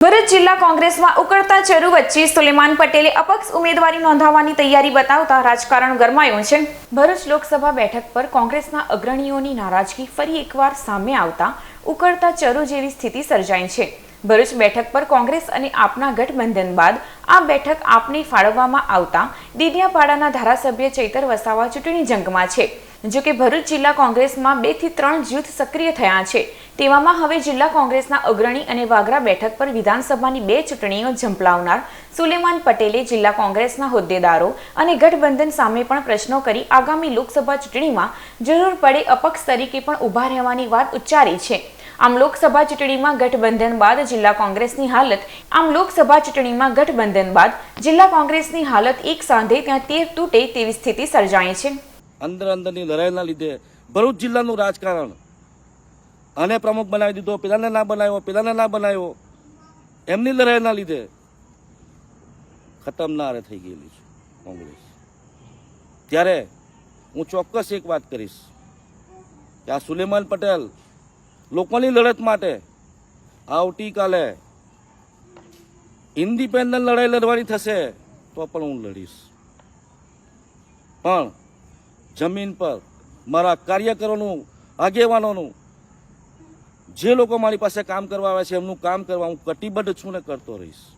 ભરૂચ જિલ્લા કોંગ્રેસમાં ઉકળતા ચરુ વચ્ચે સુલેમાન પટેલે અપક્ષ ઉમેદવારી નોંધાવવાની તૈયારી બતાવતા રાજકારણ ગરમાયું છે. ભરૂચ લોકસભા બેઠક પર કોંગ્રેસના અગ્રણીઓની નારાજગી ફરી એકવાર સામે આવતા ઉકળતા ચરુ જેવી સ્થિતિ સર્જાઈ છે. ભરૂચ બેઠક પર કોંગ્રેસ અને આપના ગઠબંધન બાદ આ બેઠક આપને ફાળવવામાં આવતા ડીડિયાપાડાના ધારાસભ્ય ચૈતર વસાવા ચૂંટણી જંગમાં છે. જો કે ભરૂચ જિલ્લા કોંગ્રેસમાં બેથી ત્રણ જૂથ સક્રિય થયા છે. તેવામાં હવે જિલ્લા કોંગ્રેસના અગ્રણી અને વાગરા બેઠક પર વિધાનસભાની બે ચૂંટણીઓ ઝંપલાવનાર સુલેમાન પટેલે જિલ્લા કોંગ્રેસના હોદ્દેદારો અને ગઠબંધન સામે પણ પ્રશ્નો કરી આગામી લોકસભા ચૂંટણીમાં જરૂર પડે અપક્ષ તરીકે પણ ઊભા રહેવાની વાત ઉચ્ચારી છે. આમ લોકસભા ચૂંટણીમાં ગઠબંધન બાદ જિલ્લા કોંગ્રેસની હાલત, આમ લોકસભા ચૂંટણીમાં ગઠબંધન બાદ જિલ્લા કોંગ્રેસની હાલત એક સાંધે ત્યાં તેર તૂટે તેવી સ્થિતિ સર્જાઈ છે. અંદર અંદરની લડાઈના લીધે ભરૂચ જિલ્લાનું રાજકારણ. આને પ્રમુખ બનાવી દીધો, પેલાને ના બનાવ્યો, પેલાને ના બનાવ્યો. એમની લડાઈના લીધે ખતમનારે થઈ ગયેલી છે કોંગ્રેસ. ત્યારે હું ચોક્કસ એક વાત કરીશ કે આ સુલેમાન પટેલ લોકોની લડત માટે આવતીકાલે ઇન્ડિપેન્ડન્ટ લડાઈ લડવાની થશે તો પણ હું લડીશ. પણ જમીન પર મારા કાર્યકરોનું, આગેવાનોનું, જે લોકો મારી પાસે કામ કરવા આવે છે, એમનું કામ કરવા હું કટિબદ્ધ છું ને કરતો રહીશ.